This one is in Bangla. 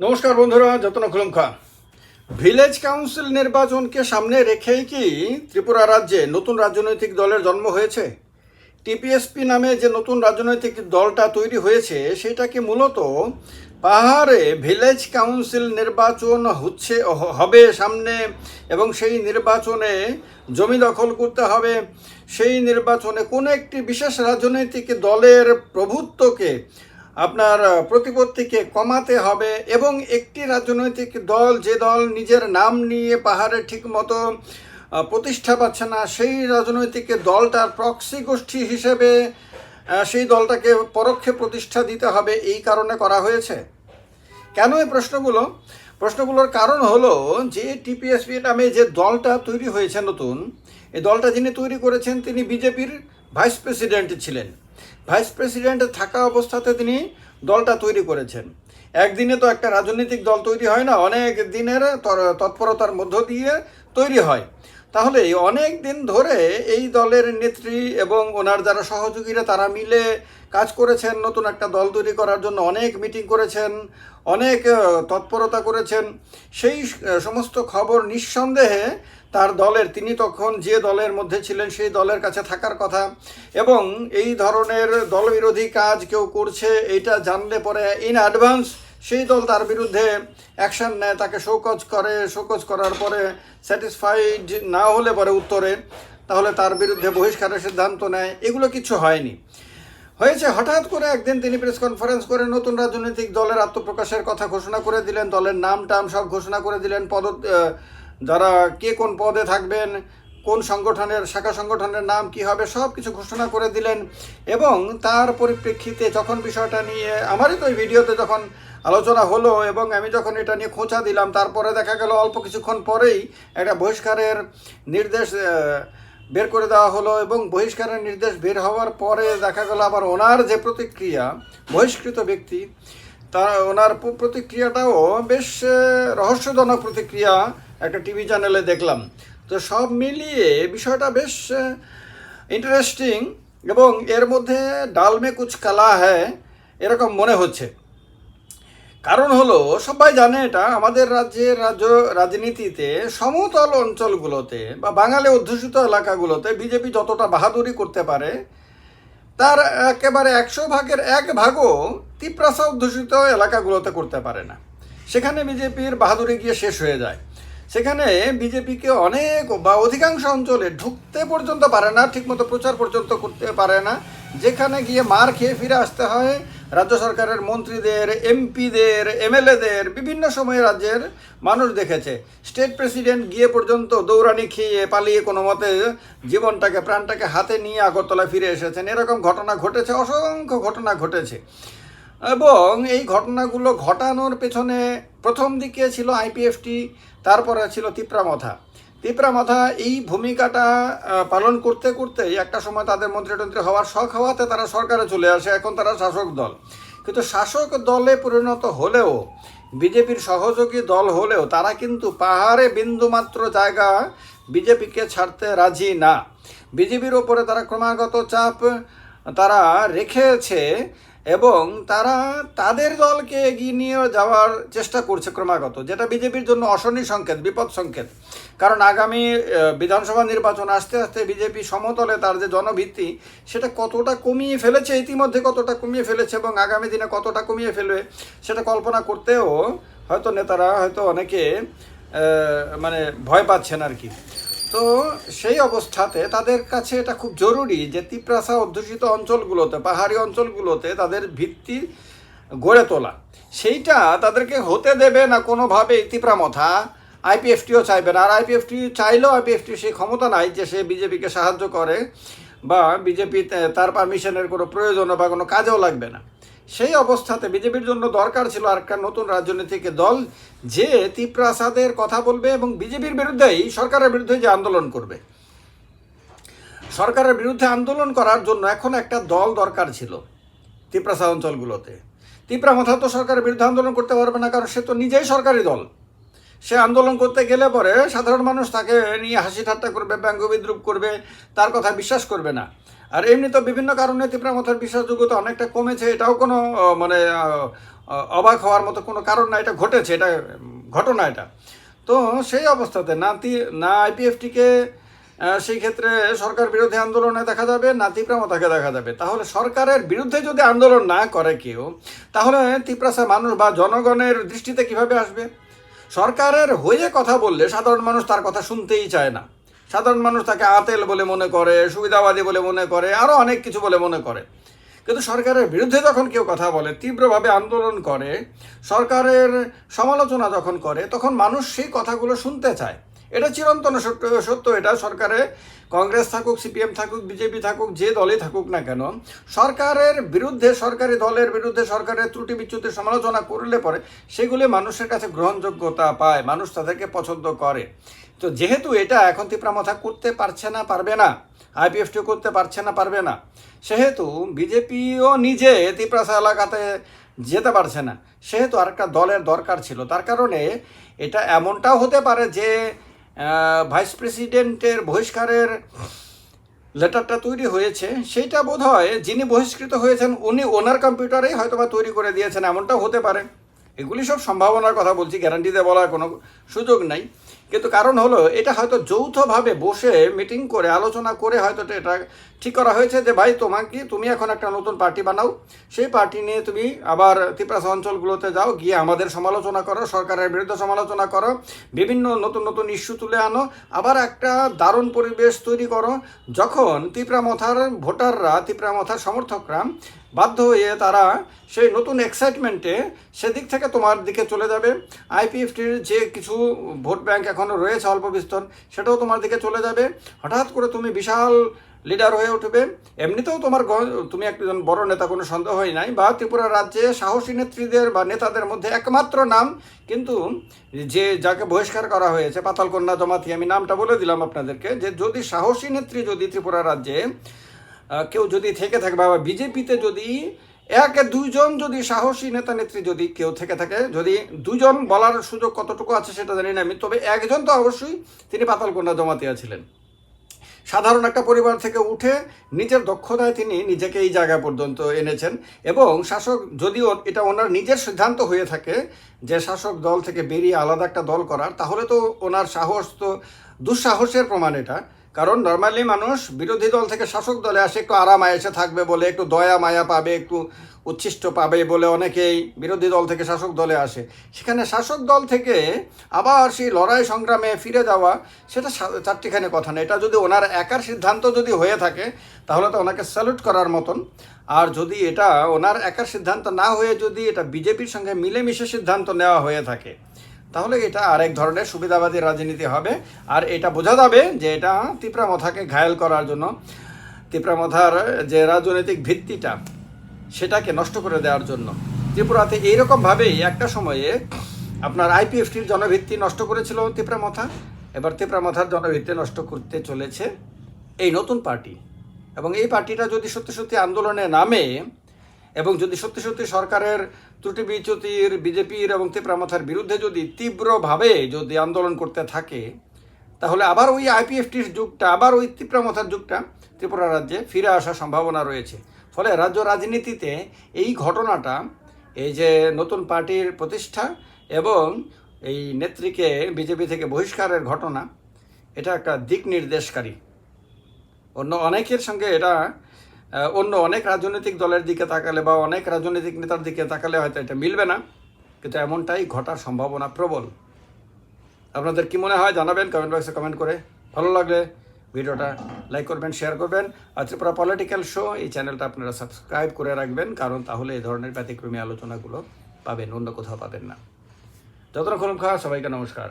নমস্কার বন্ধুরা, যতন খুলুমখা। ভিলেজ কাউন্সিল নির্বাচনকে সামনে রেখেই কি ত্রিপুরা রাজ্যে নতুন রাজনৈতিক দলের জন্ম হয়েছে? টিপিএসপি নামে যে নতুন রাজনৈতিক দলটা তৈরি হয়েছে সেটাকে মূলত পাহাড়ে ভিলেজ কাউন্সিল নির্বাচন হচ্ছে হবে সামনে এবং সেই নির্বাচনে জমি দখল করতে হবে? সেই নির্বাচনে কোনো একটি বিশেষ রাজনৈতিক দলের প্রভুত্বকে আপনার প্রতিপত্তিকে কমাতে হবে এবং একটি রাজনৈতিক দল যে দল নিজের নাম নিয়ে পাহাড়ে ঠিক মতো প্রতিষ্ঠা পাচ্ছে না, সেই রাজনৈতিক দলটার প্রক্সি গোষ্ঠী হিসেবে সেই দলটাকে পরোক্ষে প্রতিষ্ঠা দিতে হবে এই কারণে করা হয়েছে। কেন এই প্রশ্নগুলো? প্রশ্নগুলোর কারণ হলো যে টিপিএসপি নামে যে দলটা তৈরি হয়েছে নতুন, এই দলটা যিনি তৈরি করেছেন তিনি বিজেপির ভাইস প্রেসিডেন্ট ছিলেন। ভাইস প্রেসিডেন্ট থাকা অবস্থাতে তিনি দলটা তৈরি করেছেন। একদিনে তো একটা রাজনৈতিক দল তৈরি হয় না, অনেক দিনের তর- তৎপরতার মধ্য দিয়ে তৈরি হয়। তাহলে অনেক দিন ধরে এই দলের নেত্রী এবং ওনার যারা সহযোগীরা, তারা মিলে কাজ করেছেন, নতুন একটা দল তৈরি করার জন্য অনেক মিটিং করেছেন, অনেক তৎপরতা করেছেন। সেই সমস্ত খবর নিঃসন্দেহে তার দলের, তিনি তখন যে দলের মধ্যে ছিলেন সেই দলের কাছে থাকার কথা। এবং এই ধরনের দলবিরোধী কাজ কেউ করছে এটা জানলে পরে ইন অ্যাডভান্স সেই দল তার বিরুদ্ধে অ্যাকশন নেয়, তাকে শোকজ করে। শোকজ করার পরে স্যাটিসফাইড না হলে পরে উত্তরে। তাহলে তার বিরুদ্ধে বহিষ্কারের সিদ্ধান্ত নেয়। এগুলো কিছু হয়নি। হয়েছে হঠাৎ করে একদিন তিনি প্রেস কনফারেন্স করে নতুন রাজনৈতিক দলের আত্মপ্রকাশের কথা ঘোষণা করে দিলেন। দলের নাম টাম সব ঘোষণা করে দিলেন। পদ যারা কে কোন পদে থাকবেন, কোন সংগঠনের, শাখা সংগঠনের নাম কি হবে সব কিছু ঘোষণা করে দিলেন এবং তার পরিপ্রেক্ষিতে যখন বিষয়টা নিয়ে, আমারই তো এই ভিডিওতে যখন আলোচনা হলো এবং আমি যখন এটা নিয়ে খোঁচা দিলাম, তারপরে দেখা গেল অল্প কিছুক্ষণ পরেই একটা বহিষ্কারের নির্দেশ বের করে দেওয়া হলো এবং বহিষ্কারের নির্দেশ বের হওয়ার পরে দেখা গেল আবার ওনার যে প্রতিক্রিয়া, বহিষ্কৃত ব্যক্তি, তা, ওনার প্রতিক্রিয়াটাও বেশ রহস্যজনক প্রতিক্রিয়া একটা টিভি চ্যানেলে দেখলাম। তো সব মিলিয়ে বিষয়টা বেশ ইন্টারেস্টিং এবং এর মধ্যে ডালমে কুচ কালা হ্যায় এরকম মনে হচ্ছে। কারণ হলো, সবাই জানে এটা, আমাদের রাজ্যের রাজ্য রাজনীতিতে সমতল অঞ্চলগুলোতে বা বাঙালি অধ্যুষিত এলাকাগুলোতে বিজেপি যতটা বাহাদুরি করতে পারে, তার একেবারে একশো ভাগের এক ভাগও তিপ্রাসা অধ্যুষিত এলাকাগুলোতে করতে পারে না। সেখানে বিজেপির বাহাদুরি গিয়ে শেষ হয়ে যায়। সেখানে বিজেপিকে অনেক বা অধিকাংশ অঞ্চলে ঢুকতে পর্যন্ত পারে না, ঠিকমতো প্রচার পর্যন্ত করতে পারে না। যেখানে গিয়ে মার খেয়ে ফিরে আসতে হয় রাজ্য সরকারের মন্ত্রীদের, এমপিদের, এমএলএদের, বিভিন্ন সময়ে রাজ্যের মানুষ দেখেছে। স্টেট প্রেসিডেন্ট গিয়ে পর্যন্ত দৌড়ানি খেয়ে পালিয়ে কোনো মতে জীবনটাকে, প্রাণটাকে হাতে নিয়ে আগরতলায় ফিরে এসেছেন। এরকম ঘটনা ঘটেছে, অসংখ্য ঘটনা ঘটেছে। এবং এই ঘটনাগুলো ঘটানোর পেছনে প্রথম দিকে ছিল আইপিএফটি, তারপরে ছিল তিপ্রামথা তিপ্রামথা এই ভূমিকাটা পালন করতে করতেই একটা সময় তাদের মন্ত্রীতন্ত্রী হওয়ার শখ হওয়াতে তারা সরকারে চলে আসে, এখন তারা শাসক দল। কিন্তু শাসক দলে পরিণত হলেও, বিজেপির সহযোগী দল হলেও তারা কিন্তু পাহাড়ে বিন্দুমাত্র জায়গা বিজেপিকে ছাড়তে রাজি না। বিজেপির ওপরে তারা ক্রমাগত চাপ তারা রেখেছে এবং তারা তাদের দলকে এগিয়ে নিয়ে যাওয়ার চেষ্টা করছে ক্রমাগত, যেটা বিজেপির জন্য অশনি সংকেত, বিপদ সংকেত। কারণ আগামী বিধানসভা নির্বাচন আস্তে আস্তে বিজেপি সমতলে তার যে জনভিত্তি সেটা কতটা কমিয়ে ফেলেছে, ইতিমধ্যে কতটা কমিয়ে ফেলেছে এবং আগামী দিনে কতটা কমিয়ে ফেলবে, সেটা কল্পনা করতেও হয়তো নেতারা, হয়তো অনেকে মানে ভয় পাচ্ছেন আর কি। তো সেই অবস্থাতে তাদের কাছে এটা খুব জরুরি যে তিপ্রাসা অধ্যুষিত অঞ্চলগুলোতে, পাহাড়ি অঞ্চলগুলোতে তাদের ভিত্তি গড়ে তোলা। সেইটা তাদেরকে হতে দেবে না কোনোভাবে তিপ্রামথা। আইপিএফটিও চাইবে না। আর আইপিএফটি চাইলেও আইপিএফটি সেই ক্ষমতা নাই যে সে বিজেপিকে সাহায্য করে বা বিজেপি তার পারমিশনের কোনো প্রয়োজন বা কোনো কাজেও লাগবে না। সেই অবস্থাতে বিজেপির জন্য দরকার ছিল আর একটা নতুন রাজনৈতিক দল যে তিপ্রাসাদের কথা বলবে এবং বিজেপির বিরুদ্ধেই সরকারের বিরুদ্ধে যে আন্দোলন করবে। সরকারের বিরুদ্ধে আন্দোলন করার জন্য এখন একটা দল দরকার ছিল তিপ্রাসা অঞ্চলগুলোতে। তিপ্রা মাথা তো সরকারের বিরুদ্ধে আন্দোলন করতে পারবে না, কারণ সে তো নিজেই সরকারি দল। সে আন্দোলন করতে গেলে পরে সাধারণ মানুষ তাকে নিয়ে হাসি ঠাট্টা করবে, ব্যঙ্গ বিদ্রুপ করবে, তার কথা বিশ্বাস করবে না। আর এমনি তো বিভিন্ন কারণে তীব্রামথার বিশ্বাসযোগ্যতা অনেকটা কমেছে, এটাও কোনো মানে অবাক হওয়ার মতো কোনো কারণ না, এটা ঘটেছে, এটা ঘটনা এটা। তো সেই অবস্থাতে না তি- না আইপিএফটিকে সেই ক্ষেত্রে সরকার বিরোধী আন্দোলনে দেখা যাবে, না তীব্রামতাকে দেখা যাবে। তাহলে সরকারের বিরুদ্ধে যদি আন্দোলন না করে কেউ, তাহলে তিপ্রাসা মানুষ বা জনগণের দৃষ্টিতে কীভাবে আসবে? সরকারের হয়ে কথা বললে সাধারণ মানুষ তার কথা শুনতেই চায় না। সাধারণ মানুষ তাকে আতেল বলে মনে করে, সুবিধাবাদী বলে মনে করে আরও অনেক কিছু বলে মনে করে। কিন্তু সরকারের বিরুদ্ধে যখন কেউ কথা বলে, তীব্রভাবে আন্দোলন করে, সরকারের সমালোচনা যখন করে, তখন মানুষ সেই কথাগুলো শুনতে চায়। এটা চিরন্তন সত্য সত্য, এটা সরকারে, কংগ্রেস থাকুক, সিপিএম থাকুক, বিজেপি থাকুক, যে দলই থাকুক না কেন, সরকারের বিরুদ্ধে, সরকারি দলের বিরুদ্ধে সরকারের ত্রুটি বিচ্যুতির সমালোচনা করলে পরে সেগুলি মানুষের কাছে গ্রহণযোগ্যতা পায়, মানুষ তাদেরকে পছন্দ করে। তো যেহেতু এটা এখন তিপ্রামথা করতে পারছে না, পারবে না, আইপিএফটিও করতে পারছে না, পারবে না, সেহেতু বিজেপিও নিজে তিপ্রাসা এলাকাতে যেতে পারছে না, সেহেতু আরেকটা দলের দরকার ছিল, তার কারণে এটা এমনটাও হতে পারে যে ভাইস প্রেসিডেন্টের বহিষ্কারের লেটারটা তৈরি হয়েছে, সেইটা বোধ হয় যিনি বহিষ্কৃত হয়েছেন, উনি ওনার কম্পিউটারেই হয়তোবা তৈরি করে দিয়েছেন, এমনটাও হতে পারে। এগুলি সব সম্ভাবনার কথা বলছি গ্যারান্টিতে বলার কোনো সুযোগ নাই। কিন্তু কারণ হলো, এটা হয়তো যৌথভাবে বসে মিটিং করে, আলোচনা করে হয়তো এটা ঠিক করা হয়েছে যে, ভাই, তোমাকে তুমি এখন একটা নতুন পার্টি বানাও। সেই পার্টি নিয়ে তুমি আবার তিপ্রাস অঞ্চলগুলোতে যাও, গিয়ে আমাদের সমালোচনা করো, সরকারের বিরুদ্ধে সমালোচনা করো, বিভিন্ন নতুন নতুন ইস্যু তুলে আনো, আবার একটা দারুণ পরিবেশ তৈরি করো। যখন তিপ্রামথার ভোটাররা তিপ্রামথার সমর্থকরা বাধ্য হয়ে তারা সেই নতুন এক্সাইটমেন্টে সেদিক থেকে তোমার দিকে চলে যাবে। আইপিএফটির যে কিছু ভোট ব্যাংক এখনও রয়েছে অল্প বিস্তর, সেটাও তোমার দিকে চলে যাবে। হঠাৎ করে তুমি বিশাল লিডার হয়ে উঠবে। এমনিতেও তোমার তুমি একজন বড় নেতা, কোনো সন্দেহই নাই, বা ত্রিপুরা রাজ্যে সাহসী নেত্রীদের বা নেতাদের মধ্যে একমাত্র নাম, কিন্তু যে যাকে বহিষ্কার করা হয়েছে, পাতালকন্যা জমাতি আমি নামটা বলে দিলাম আপনাদেরকে, যে যদি সাহসী নেত্রী যদি ত্রিপুরা রাজ্যে কেউ যদি থেকে থাকে, বা বিজেপিতে যদি এক দুইজন যদি সাহসী নেতা নেত্রী যদি কেউ থেকে থাকে, যদি দুজন বলার সুযোগ কতটুকু আছে সেটা জানি না আমি, তবে একজন তো অবশ্যই তিনি পাতালকন্যা জমাতিয়া ছিলেন সাধারণ একটা পরিবার থেকে উঠে নিজের দক্ষতায় তিনি নিজেকে এই জায়গা পর্যন্ত এনেছেন এবং শাসক যদিও এটা ওনার নিজের সিদ্ধান্ত হয়ে থাকে যে শাসক দল থেকে বেরিয়ে আলাদা একটা দল করার, তাহলে তো ওনার সাহস তো, দুঃসাহসের প্রমাণ এটা। কারণ নর্মালি মানুষ বিরোধী দল থেকে শাসক দলে আসে, একটু আরাম আয়েসে থাকবে বলে, একটু দয়া মায়া পাবে, একটু উচ্ছিষ্ট পাবে বলে অনেকেই বিরোধী দল থেকে শাসক দলে আসে। সেখানে শাসক দল থেকে আবার সেই লড়াই সংগ্রামে ফিরে যাওয়া, সেটা চারটিখানি কথা না এটা যদি ওনার একার সিদ্ধান্ত যদি হয়ে থাকে, তাহলে তো ওনাকে স্যালুট করার মতন। আর যদি এটা ওনার একার সিদ্ধান্ত না হয়ে যদি এটা বিজেপির সঙ্গে মিলেমিশে সিদ্ধান্ত নেওয়া হয়ে থাকে তাহলে এটা আরেক ধরনের সুবিধাবাদী রাজনীতি হবে। আর এটা বোঝা যাবে যে এটা তিপ্রামথাকে ঘায়েল করার জন্য তিপ্রামথার যে রাজনৈতিক ভিত্তিটা, সেটাকে নষ্ট করে দেওয়ার জন্য। ত্রিপুরাতে এইরকমভাবেই একটা সময়ে আপনার আইপিএফটির জনভিত্তি নষ্ট করেছিল তিপ্রামথা এবার তিপ্রামথার জনভিত্তি নষ্ট করতে চলেছে এই নতুন পার্টি। এবং এই পার্টিটা যদি সত্যি সত্যি আন্দোলনে নামে এবং যদি সত্যি সত্যি সরকারের ত্রুটি বিচ্যুতির, বিজেপির এবং তিপ্রামথার বিরুদ্ধে যদি তীব্রভাবে যদি আন্দোলন করতে থাকে, তাহলে আবার ওই আইপিএফটির যুগটা, আবার ওই তীব্রামথার যুগটা ত্রিপুরা রাজ্যে ফিরে আসার সম্ভাবনা রয়েছে। ফলে রাজ্য রাজনীতিতে এই ঘটনাটা, এই যে নতুন পার্টির প্রতিষ্ঠা এবং এই নেত্রীকে বিজেপি থেকে বহিষ্কারের ঘটনা, এটা একটা দিক নির্দেশকারী। অন্য অনেকের সঙ্গে এটা অন্য অনেক রাজনৈতিক দলের দিকে তাকালে বা অনেক রাজনৈতিক নেতার দিকে তাকালে হয়তো এটা মিলবে না, কিন্তু এমনটাই ঘটার সম্ভাবনা প্রবল। আপনাদের কি মনে হয় জানাবেন কমেন্ট বক্সে কমেন্ট করে। ভালো লাগলে ভিডিওটা লাইক করবেন শেয়ার করবেন। আর ত্রিপুরা পলিটিক্যাল শো এই চ্যানেলটা আপনারা সাবস্ক্রাইব করে রাখবেন, কারণ তাহলে এই ধরনের ব্যতিক্রমী আলোচনাগুলো পাবেন, অন্য কোথাও পাবেন না। যতক্ষণ খাওয়া সবাইকে নমস্কার।